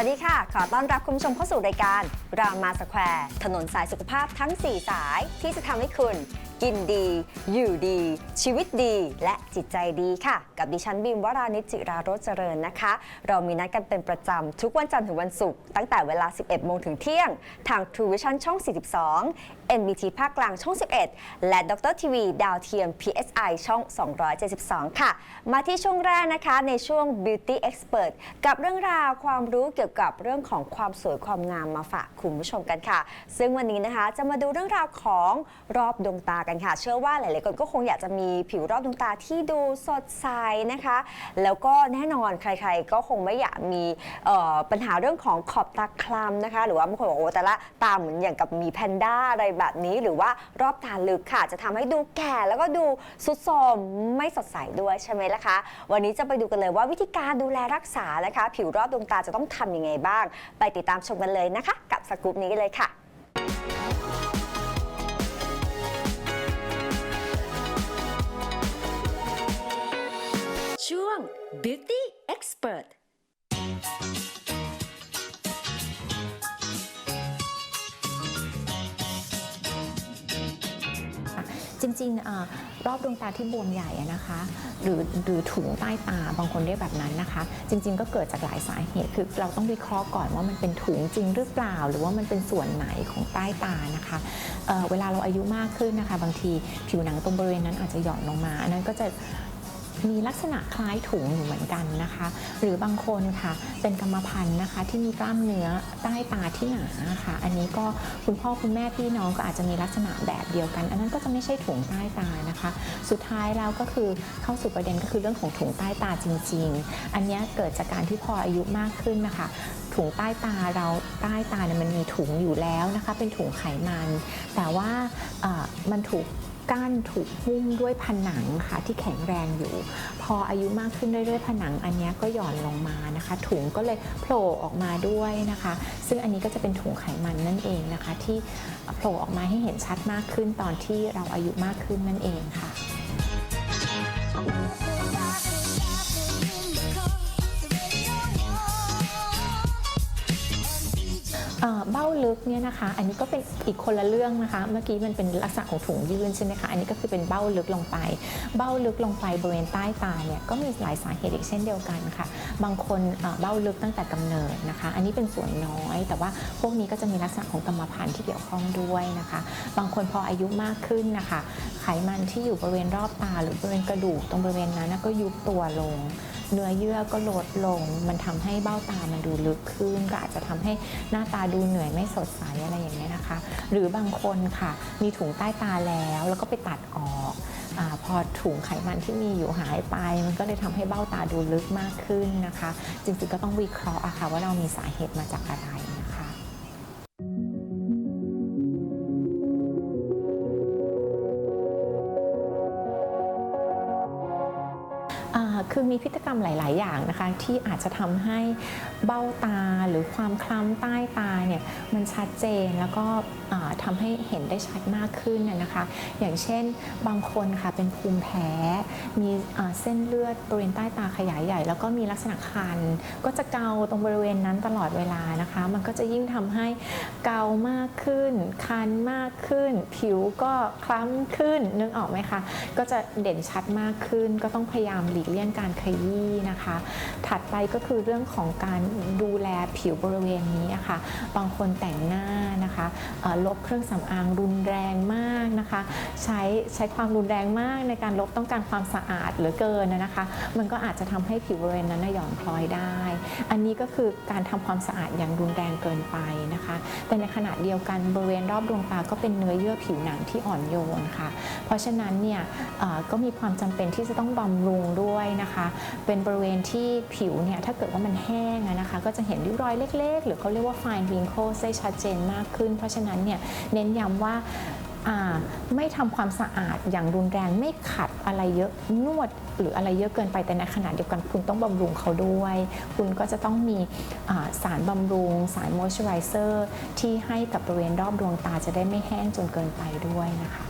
วัสดีค่ะ ขอต้อนรับคุณผู้ชมเข้าสู่รายการรามาสแควร์ถนนสายสุขภาพทั้ง 4 สายที่จะทำให้คุณ กินดี อยู่ดี ชีวิตดี และจิตใจดีค่ะ กับดิฉันบิมวรานิจิราโรจเจริญนะคะ เรามีนัดกันเป็นประจำ ทุกวันจันทร์ถึงวันศุกร์ตั้งแต่เวลา 11 โมงถึงเที่ยง ทาง True Vision ช่อง 42 NBT ภาคกลางช่อง 11 และดรทีวีดาวเทียม PSI ช่อง 272 ค่ะ มาที่ช่วงแรกนะคะในช่วง Beauty Expert กับเรื่องราวความรู้เกี่ยวกับเรื่องของความสวยความงามมาฝากคุณผู้ชมกันค่ะ ซึ่งวันนี้นะคะจะมาดูเรื่องราวของรอบดวงตากันค่ะ เชื่อว่าหลาย ๆ คนก็คงอยากจะมีผิวรอบดวงตาที่ดูสดใสนะคะ แล้วก็แน่นอนใคร ๆ ก็คงไม่อยากมีปัญหาเรื่องของขอบตาคล้ำนะคะ หรือว่าบางคนบอกโอ้แต่ละตาเหมือนอย่างกับมีแพนด้าอะไรแบบนี้หรือว่ารอบตาลึกค่ะ จะทำให้ดูแก่แล้วก็ดูสุดโทมไม่สดใสด้วยใช่ไหมล่ะคะ วันนี้จะไปดูกันเลยว่าวิธีการดูแลรักษานะคะ ผิวรอบดวงตาจะต้องทำยังไงบ้าง ไปติดตามชมกันเลยนะคะ กับสกู๊ปนี้เลยค่ะ Beauty Expert จริงๆอรอบดวงตาที่บวมใหญ่นะคะ หรือหรือถุงใต้ตาบางคนเรียกแบบนั้นนะคะ จริง ๆ ก็เกิดจากหลายสาเหตุคือเราต้องวิเคราะห์ก่อนว่ามันเป็นถุงจริงหรือเปล่า หรือว่ามันเป็นส่วนไหนของใต้ตานะคะเเวลาเราอายุมากขึ้นนะคะ บางทีผิวหนังตรงบริเวณนั้นอาจจะหย่อนลงมาอันนั้นก็จะ มีลักษณะคล้ายถุงอยู่เหมือนกันนะคะ หรือบางคนค่ะเป็นกรรมพันธุ์นะคะ ที่มีกล้ามเนื้อใต้ตาที่หนาค่ะ อันนี้ก็คุณพ่อคุณแม่พี่น้องก็อาจจะมีลักษณะแบบเดียวกัน อันนั้นก็จะไม่ใช่ถุงใต้ตานะคะ สุดท้ายแล้วก็คือเข้าสู่ประเด็นก็คือเรื่องของถุงใต้ตาจริง ๆ อันนี้เกิดจากการที่พออายุมากขึ้นนะคะถุงใต้ตาเราใต้ตาเนี่ยมันมีถุงอยู่แล้วนะคะ เป็นถุงไขมัน แต่ว่ามันถูก กั้นถูกหุ้มด้วยผนังค่ะที่แข็งแรงอยู่ พออายุมากขึ้นเรื่อยๆผนังอันนี้ก็หย่อนลงมานะคะ ถุงก็เลยโผล่ออกมาด้วยนะคะ ซึ่งอันนี้ก็จะเป็นถุงไขมันนั่นเองนะคะ ที่โผล่ออกมาให้เห็นชัดมากขึ้นตอนที่เราอายุมากขึ้นนั่นเองค่ะ เบ้าลึกเนี่ยนะคะ อันนี้ก็เป็นอีกคนละเรื่องนะคะ เมื่อกี้มันเป็นลักษณะของถุงยื่นใช่ไหมคะ อันนี้ก็คือเป็นเบ้าลึกลงไป เบ้าลึกลงไปบริเวณใต้ตาเนี่ยก็มีหลายสาเหตุอีกเช่นเดียวกันค่ะ บางคนเบ้าลึกตั้งแต่กำเนิดนะคะ อันนี้เป็นส่วนน้อย แต่ว่าพวกนี้ก็จะมีลักษณะของกรรมพันธุ์ที่เกี่ยวข้องด้วยนะคะ บางคนพออายุมากขึ้นนะคะ ไขมันที่อยู่บริเวณรอบตา หรือบริเวณกระดูกตรงบริเวณนั้นก็ยุบตัวลง เนื้อเยื่อก็ลดลง มันทำให้เบ้าตามันดูลึกขึ้น ก็อาจจะทำให้หน้าตาดูเหนื่อยไม่สดใสอะไรอย่างเงี้ยนะคะ หรือบางคนค่ะ มีถุงใต้ตาแล้วแล้วก็ไปตัดออกอพอถุงไขมันที่มีอยู่หายไป มันก็เลยทำให้เบ้าตาดูลึกมากขึ้นนะคะ จริงๆก็ต้องวิเคราะห์อะค่ะว่าเรามีสาเหตุมาจากอะไร คือมีพฤติกรรมหลาย ๆ อย่างนะคะที่อาจจะทำให้เบ้าตาหรือความคล้ำใต้ตาเนี่ยมันชัดเจนแล้วก็อ่าทำให้เห็นได้ชัดมากขึ้นนะคะ อย่างเช่นบางคนค่ะเป็นภูมิแพ้ มีเส้นเลือดบริเวณใต้ตาขยายใหญ่ แล้วก็มีลักษณะคัน ก็จะเกาตรงบริเวณนั้นตลอดเวลานะคะ มันก็จะยิ่งทำให้เกามากขึ้น คันมากขึ้น ผิวก็คล้ำขึ้นนึกออกไหมคะก็จะเด่นชัดมากขึ้นก็ต้องพยายามหลีกเลี่ยงการขยี้นะคะ ถัดไปก็คือเรื่องของการดูแลผิวบริเวณนี้ะค่ะ บางคนแต่งหน้านะคะลบเครื่องสำอางรุนแรงมากนะคะ ใช้ใช้ความรุนแรงมากในการลบต้องการความสะอาดเหลือเกินนะคะ มันก็อาจจะทำให้ผิวบริเวณนั้นหย่อนคล้อยได้ อันนี้ก็คือการทำความสะอาดอย่างรุนแรงเกินไปนะคะ แต่ในขณะเดียวกันบริเวณรอบดวงตาก็เป็นเนื้อเยื่อผิวหนังที่อ่อนโยนค่ะ เพราะฉะนั้นเนี่ยก็มีความจำเป็นที่จะต้องบำรุงด้วยนะคะเป็นบริเวณที่ผิวเนี่ยถ้าเกิดว่ามันแห้งนะคะ ก็จะเห็นริ้วรอยเล็ก ๆ หรือเขาเรียกว่า fine wrinkles ได้ชัดเจนมากขึ้น เพราะฉะนั้นเนี่ยเน้นย้ำว่าไม่ทำความสะอาดอย่างรุนแรงไม่ขัดอะไรเยอะนวดหรืออะไรเยอะเกินไปแต่ในขณะเดียวกันคุณต้องบำรุงเขาด้วย คุณก็จะต้องมีสารบำรุง สารมอยส์เจอไรเซอร์ที่ให้กับบริเวณรอบดวงตาจะได้ไม่แห้งจนเกินไปด้วยนะคะ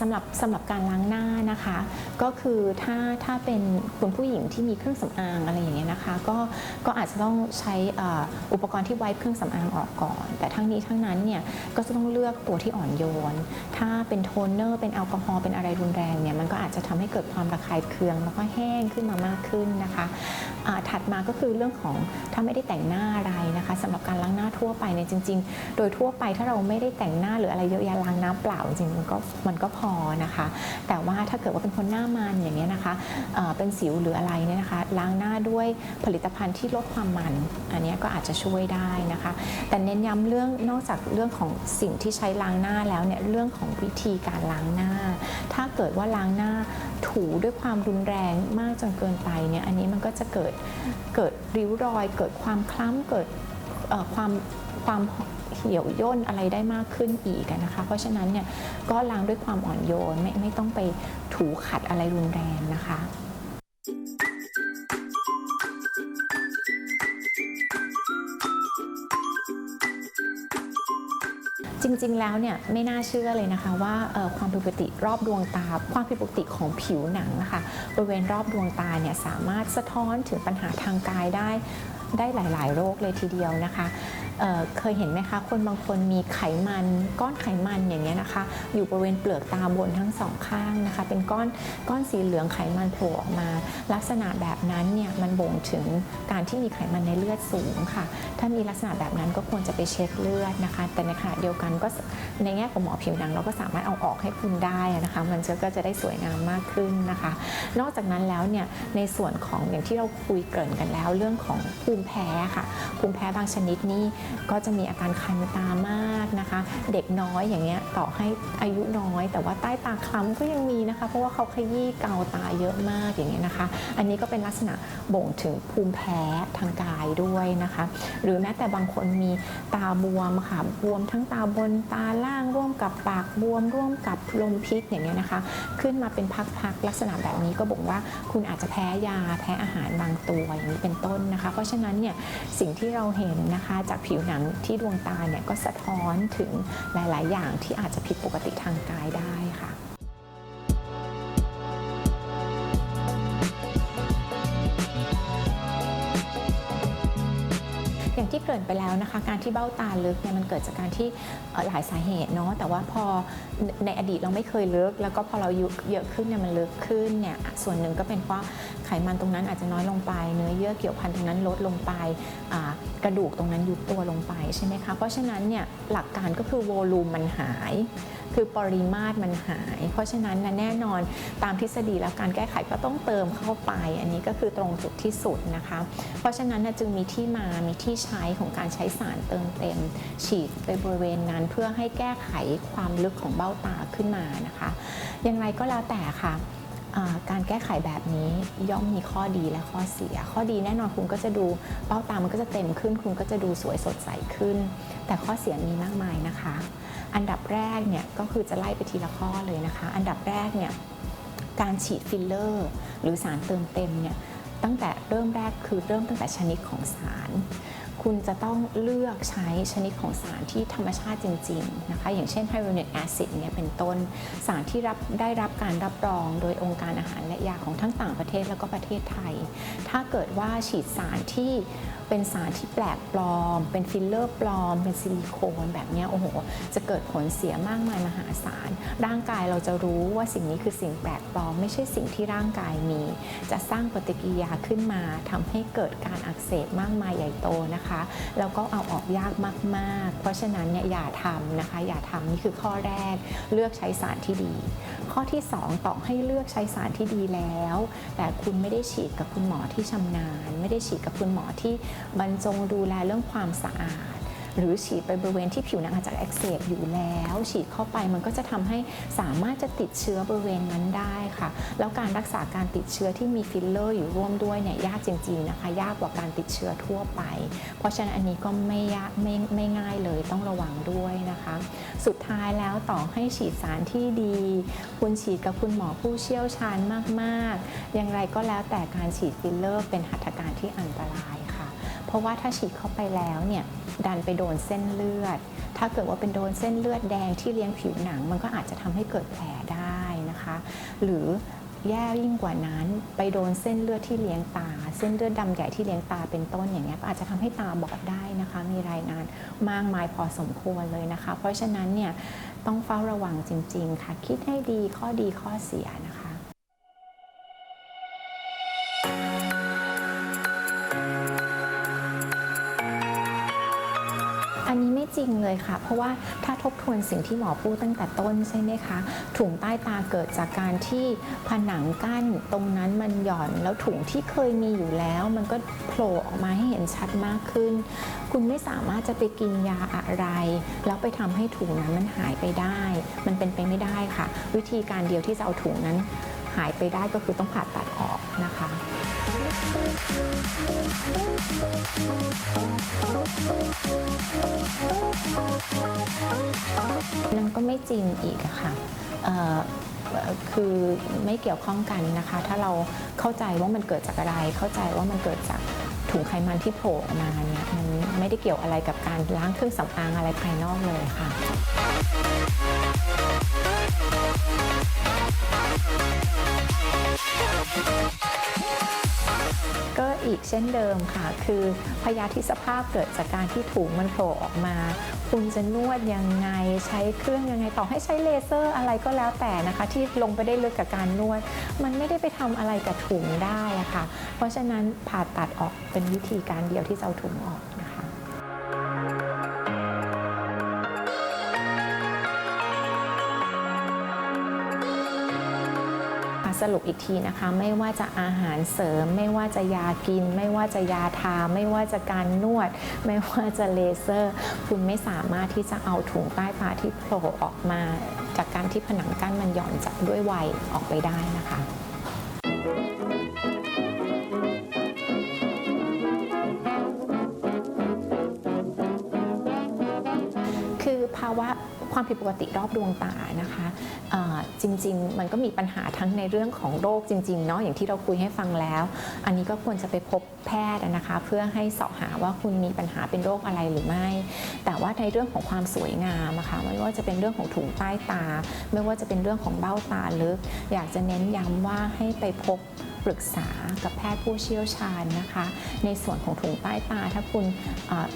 สำหรับสำหรับการล้างหน้านะคะก็คือถ้าถ้าเป็นคุณผู้หญิงที่มีเครื่องสำอางอะไรอย่างเงี้ยนะคะ ก็ก็อาจจะต้องใช้เอ่ออุปกรณ์ที่ไวป์เครื่องสำอางออกก่อน แต่ทั้งนี้ทั้งนั้นเนี่ยก็จะต้องเลือกตัวที่อ่อนโยน ถ้าเป็นโทนเนอร์เป็นแอลกอฮอล์เป็นอะไรรุนแรงเนี่ยมันก็อาจจะทำให้เกิดความระคายเคือง แล้วก็แห้งขึ้นมามากขึ้นนะคะถัดมาก็คือเรื่องของถ้าไม่ได้แต่งหน้าอะไรนะคะสำหรับการล้างหน้าทั่วไปเนี่ยจริง ๆ โดยทั่วไปถ้าเราไม่ได้แต่งหน้าหรืออะไรเยอะแยะล้างน้ำเปล่าจริงมันก็มันก็พอนะคะ แต่ว่าถ้าเกิดว่าเป็นคนหน้ามันอย่างเงี้ยนะคะเเป็นสิวหรืออะไรเนี่ยนะคะล้างหน้าด้วยผลิตภัณฑ์ที่ลดความมัน อันนี้ก็อาจจะช่วยได้นะคะ แต่เน้นย้ำเรื่องนอกจากเรื่องของสิ่งที่ใช้ล้างหน้าแล้วเนี่ยเรื่องของวิธีการล้างหน้า ถ้าเกิดว่าล้างหน้าถูด้วยความรุนแรงมากจนเกินไปเนี่ยอันนี้มันก็จะเกิดเกิดริ้วรอย เกิดความคล้ำเกิดความ ความเหี่ยวย่นอะไรได้มากขึ้นอีกนะคะ เพราะฉะนั้นเนี่ยก็ล้างด้วยความอ่อนโยนไม่ไม่ต้องไปถูขัดอะไรรุนแรงนะคะจริงๆ แล้วเนี่ยไม่น่าเชื่อเลยนะคะว่าความผิดปกติรอบดวงตา ความผิดปกติของผิวหนังนะคะบริเวณรอบดวงตาเนี่ยสามารถสะท้อนถึงปัญหาทางกายได้ได้หลาย ๆ โรคเลยทีเดียวนะคะ เเคยเห็นไหมคะ คนบางคนมีไขมันก้อนไขมันอย่างเงี้ยนะคะ อยู่บริเวณเปลือกตาบนทั้งสองข้างนะคะ เป็นก้อนก้อนสีเหลืองไขมันโผล่ออกมา ลักษณะแบบนั้นเนี่ยมันบ่งถึงการที่มีไขมันในเลือดสูงค่ะ ถ้ามีลักษณะแบบนั้นก็ควรจะไปเช็คเลือดนะคะ แต่ในขณะเดียวกันก็ในแง่ของหมอผิวหนังเราก็สามารถเอาออกให้คุณได้นะคะ มันก็จะได้สวยงามมากขึ้นนะคะ นอกจากนั้นแล้วเนี่ยในส่วนของอย่างที่เราคุยเกริ่นกันแล้ว เรื่องของภูมิแพ้ค่ะ ภูมิแพ้บางชนิดนี่ก็จะมีอาการคันตามากนะคะ เด็กน้อยอย่างเงี้ยต่อให้อายุน้อย แต่ว่าใต้ตาคล้ำก็ยังมีนะคะ เพราะว่าเขาขยี้เกาตาเยอะมากอย่างเงี้ยนะคะ อันนี้ก็เป็นลักษณะบ่งถึงภูมิแพ้ทางกายด้วยนะคะ หรือแม้แต่บางคนมีตาบวมค่ะบวมทั้งตาบนตาล่างร่วมกับปากบวม ร่วมกับลมพิษอย่างเงี้ยนะคะ ขึ้นมาเป็นพักๆลักษณะแบบนี้ก็บอกว่าคุณอาจจะแพ้ยาแพ้อาหารบางตัวอย่างนี้เป็นต้นนะคะ เพราะฉะนั้นเนี่ยสิ่งที่เราเห็นนะคะจากผิวหนังที่ดวงตาเนี่ยก็สะท้อนถึงหลาย ๆ อย่างที่อาจจะผิดปกติทางกายได้ค่ะอย่างที่เกริ่นไปแล้วนะคะการที่เบ้าตาลึกเนี่ยมันเกิดจากการที่หลายสาเหตุเนาะแต่ว่าพอในในอดีตเราไม่เคยลึก แล้วก็พอเราอายุเยอะขึ้นเนี่ยมันลึกขึ้นเนี่ยส่วนหนึ่งก็เป็นเพราะ ไขมันตรงนั้นอาจจะน้อยลงไป เนื้อเยื่อเกี่ยวพันตรงนั้นลดลงไปกระดูกตรงนั้นยุบตัวลงไปใช่ไหมคะเพราะฉะนั้นเนี่ยหลักการก็คือโวลูมมันหาย คือปริมาตรมันหาย เพราะฉะนั้นนะแน่นอนตามทฤษฎีแล้วการแก้ไขก็ต้องเติมเข้าไป อันนี้ก็คือตรงจุดที่สุดนะคะ เพราะฉะนั้นนะจึงมีที่มามีที่ใช้ของการใช้สารเติมเต็ม ฉีดไปบริเวณนั้นเพื่อให้แก้ไขความลึกของเบ้าตาขึ้นมานะคะ อย่างไรก็แล้วแต่ค่ะ การแก้ไขแบบนี้ย่อมมีข้อดีและข้อเสีย ข้อดีแน่นอนคุณก็จะดูเบ้าตามันก็จะเต็มขึ้น คุณก็จะดูสวยสดใสขึ้น แต่ข้อเสียมีมากมายนะคะ อันดับแรกเนี่ยก็คือจะไล่ไปทีละข้อเลยนะคะ อันดับแรกเนี่ยการฉีดฟิลเลอร์ หรือสารเติมเต็มเนี่ยตั้งแต่เริ่มแรกคือเริ่มตั้งแต่ชนิดของสาร คุณจะต้องเลือกใช้ชนิดของสารที่ธรรมชาติจริงๆนะคะอย่างเช่นไฮโดรเนตแอซิดเนี่ยเป็นต้นสารที่รับได้รับการรับรองโดยองค์การอาหารและยาของทั้งต่างประเทศแล้วก็ประเทศไทย ถ้าเกิดว่าฉีดสารที่เป็นสารที่แปลกปลอม เป็นฟิลเลอร์ปลอม เป็นซิลิโคนแบบเนี้ยโอ้โห จะเกิดผลเสียมากมายมหาศาล ร่างกายเราจะรู้ว่าสิ่งนี้คือสิ่งแปลกปลอม ไม่ใช่สิ่งที่ร่างกายมี จะสร้างปฏิกิริยาขึ้นมาทำให้เกิดการอักเสบมากมายใหญ่โตนะคะแล้วก็เอาออกยากมากๆ เพราะฉะนั้นเนี่ยอย่าทำนะคะ อย่าทำนี่คือข้อแรกเลือกใช้สารที่ดี ข้อที่ 2 ต่อให้เลือกใช้สารที่ดีแล้ว แต่คุณไม่ได้ฉีดกับคุณหมอที่ชำนาญ ไม่ได้ฉีดกับคุณหมอที่บรรจงดูแลเรื่องความสะอาด หรือฉีดไปบริเวณที่ผิวหนังอาจจะอักเสบอยู่แล้ว ฉีดเข้าไปมันก็จะทำให้สามารถจะติดเชื้อบริเวณนั้นได้ค่ะ แล้วการรักษาการติดเชื้อที่มีฟิลเลอร์อยู่ร่วมด้วยเนี่ยยากจริงๆนะคะ ยากกว่าการติดเชื้อทั่วไป เพราะฉะนั้นอันนี้ก็ไม่ยากไม่ไม่ง่ายเลยต้องระวังด้วยนะคะ สุดท้ายแล้วต่อให้ฉีดสารที่ดี คุณฉีดกับคุณหมอผู้เชี่ยวชาญมากๆ อย่างไรก็แล้วแต่การฉีดฟิลเลอร์เป็นหัตถการที่อันตรายค่ะ เพราะว่าถ้าฉีดเข้าไปแล้วเนี่ยดันไปโดนเส้นเลือด ถ้าเกิดว่าเป็นโดนเส้นเลือดแดงที่เลี้ยงผิวหนัง มันก็อาจจะทำให้เกิดแผลได้นะคะ หรือแย่ยิ่งกว่านั้นไปโดนเส้นเลือดที่เลี้ยงตา เส้นเลือดดำใหญ่ที่เลี้ยงตาเป็นต้นอย่างเงี้ยก็อาจจะทำให้ตาบอดได้นะคะ มีรายงานมากมายพอสมควรเลยนะคะ เพราะฉะนั้นเนี่ยต้องเฝ้าระวังจริง ๆ ค่ะ คิดให้ดีข้อดีข้อเสียนะคะ ริงเลยค่ะ เพราะว่าถ้าทบทวนสิ่งที่หมอพูดตั้งแต่ต้นใช่ไหมคะถุงใต้ตาเกิดจากการที่ผนังกั้นตรงนั้นมันหย่อน แล้วถุงที่เคยมีอยู่แล้ว มันก็โผล่ออกมาให้เห็นชัดมากขึ้น คุณไม่สามารถจะไปกินยาอะไร แล้วไปทำให้ถุงนั้นมันหายไปได้ มันเป็นไปไม่ได้ค่ะ วิธีการเดียวที่จะเอาถุงนั้นหายไปได้ก็คือต้องผ่าตัดออกนะคะ นั่นก็ไม่จริงอีกค่ะคือไม่เกี่ยวข้องกันนะคะ ถ้าเราเข้าใจว่ามันเกิดจากอะไร เข้าใจว่ามันเกิดจากถุงไขมันที่โผล่ออกมาเนี่ยมันไม่ได้เกี่ยวอะไรกับการล้างเครื่องสำอางอะไรภายนอกเลยค่ะ ก็อีกเช่นเดิมค่ะ คือพยาธิสภาพเกิดจากการที่ถุงมันโผล่ออกมา คุณจะนวดยังไงใช้เครื่องยังไงต่อให้ใช้เลเซอร์อะไรก็แล้วแต่นะคะ ที่ลงไปได้ลึกกับการนวด มันไม่ได้ไปทำอะไรกับถุงได้ะค่ะ เพราะฉะนั้นผ่าตัดออกเป็นวิธีการเดียวที่จะเอาถุงออกนะ สรุปอีกทีนะคะ ไม่ว่าจะอาหารเสริม ไม่ว่าจะยากิน ไม่ว่าจะยาทา ไม่ว่าจะการนวด ไม่ว่าจะเลเซอร์ คุณไม่สามารถที่จะเอาถุงใต้ตาที่โผล่ออกมา จากการที่ผนังกั้นมันหย่อนจากด้วยวัยออกไปได้นะคะคือภาวะ ความผิดปกติรอบดวงตานะคะจริง ๆ มันก็มีปัญหาทั้งในเรื่องของโรคจริงๆเนาะอย่างที่เราคุยให้ฟังแล้ว อันนี้ก็ควรจะไปพบแพทย์นะคะเพื่อให้เสาะหาว่าคุณมีปัญหาเป็นโรคอะไรหรือไม่ แต่ว่าในเรื่องของความสวยงามอะคะไม่ว่าจะเป็นเรื่องของถุงใต้ตา ไม่ว่าจะเป็นเรื่องของเบ้าตาลึก อยากจะเน้นย้ำว่าให้ไปพบ ปรึกษากับแพทย์ผู้เชี่ยวชาญนะคะ ในส่วนของถุงใต้ตา ถ้าคุณ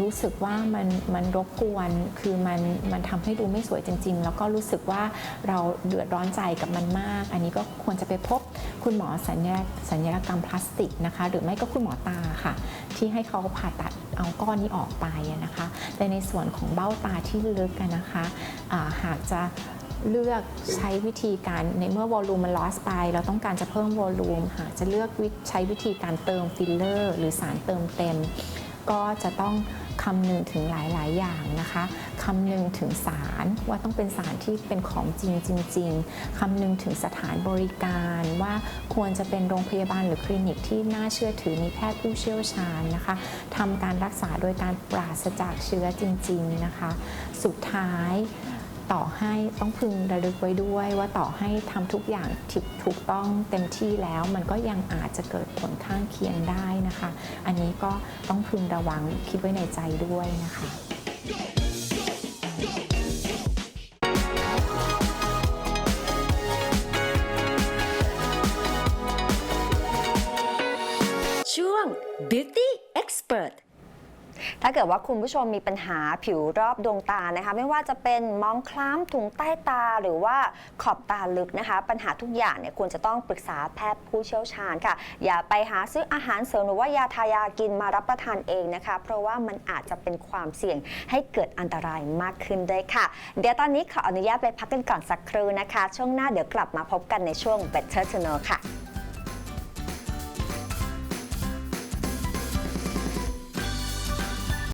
รู้สึกว่ามันมันรบกวนคือมันมันทำให้ดูไม่สวยจริง ๆ แล้วก็รู้สึกว่าเราเดือดร้อนใจกับมันมาก อันนี้ก็ควรจะไปพบคุณหมอสัญญาสัญญกรรมพลาสติกนะคะ หรือไม่ก็คุณหมอตาค่ะ ที่ให้เขาผ่าตัดเอาก้อนนี้ออกไปนะคะ แต่ในส่วนของเบ้าตาที่ลึกกันนะคะหากจะ เลือกใช้วิธีการในเมื่อวอลลุ่มมันลอสไป เราต้องการจะเพิ่มวอลลุ่มหากจะเลือกใช้วิธีการเติมฟิลเลอร์ หรือสารเติมเต็ม ก็จะต้องคำนึงถึงหลายๆ อย่างนะคะคำนึงถึงสารว่าต้องเป็นสารที่เป็นของจริงจริงๆคำนึงถึงสถานบริการว่าควรจะเป็นโรงพยาบาลหรือคลินิกที่น่าเชื่อถือมีแพทย์ผู้เชี่ยวชาญนะคะทำการรักษาโดยการปราศจากเชื้อจริง ๆ นะคะ สุดท้าย ต่อให้ต้องพึงระลึกไว้ด้วยว่าต่อให้ทำทุกอย่างถูกถูกต้องเต็มที่แล้ว มันก็ยังอาจจะเกิดผลข้างเคียงได้นะคะ อันนี้ก็ต้องพึงระวังคิดไว้ในใจด้วยนะคะช่วง Beauty Expert ถ้าเกิดว่าคุณผู้ชมมีปัญหาผิวรอบดวงตานะคะ ไม่ว่าจะเป็นมองคล้ำถุงใต้ตาหรือว่าขอบตาลึกนะคะ ปัญหาทุกอย่างเนี่ยควรจะต้องปรึกษาแพทย์ผู้เชี่ยวชาญค่ะ อย่าไปหาซื้ออาหารเสริมหรือว่ายาทายากินมารับประทานเองนะคะ เพราะว่ามันอาจจะเป็นความเสี่ยงให้เกิดอันตรายมากขึ้นได้ค่ะ เดี๋ยวตอนนี้ขออนุญาตไปพักกันก่อนสักครู่นะคะ ช่วงหน้าเดี๋ยวกลับมาพบกันในช่วง Better to Know ค่ะ